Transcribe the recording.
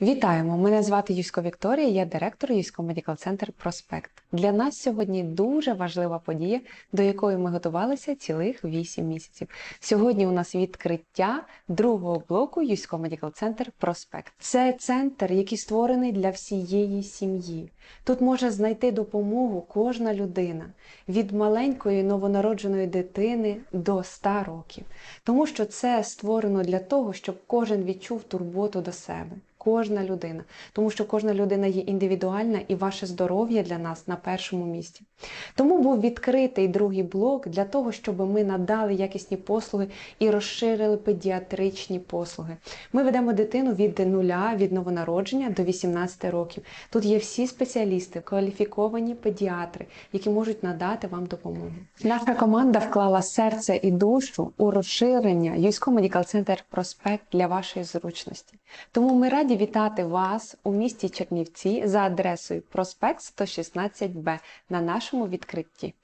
Вітаємо! Мене звати Юсько Вікторія, я директор Юсько Медикал Центр Проспект. Для нас сьогодні дуже важлива подія, до якої ми готувалися цілих 8 місяців. Сьогодні у нас відкриття другого блоку Юсько Медикал Центр Проспект. Це центр, який створений для всієї сім'ї. Тут може знайти допомогу кожна людина від маленької новонародженої дитини до 100 років, тому що це створено для того, щоб кожен відчув турботу до себе. Кожна людина, тому що кожна людина є індивідуальна і ваше здоров'я для нас на першому місці. Тому був відкритий другий блок для того, щоб ми надали якісні послуги і розширили педіатричні послуги. Ми ведемо дитину від нуля, від новонародження до 18 років. Тут є всі спеціалісти, кваліфіковані педіатри, які можуть надати вам допомогу. Наша команда вклала серце і душу у розширення Юсько Медикал Центр Проспект для вашої зручності. Тому ми вітати вас у місті Чернівці за адресою Проспект 116Б на нашому відкритті.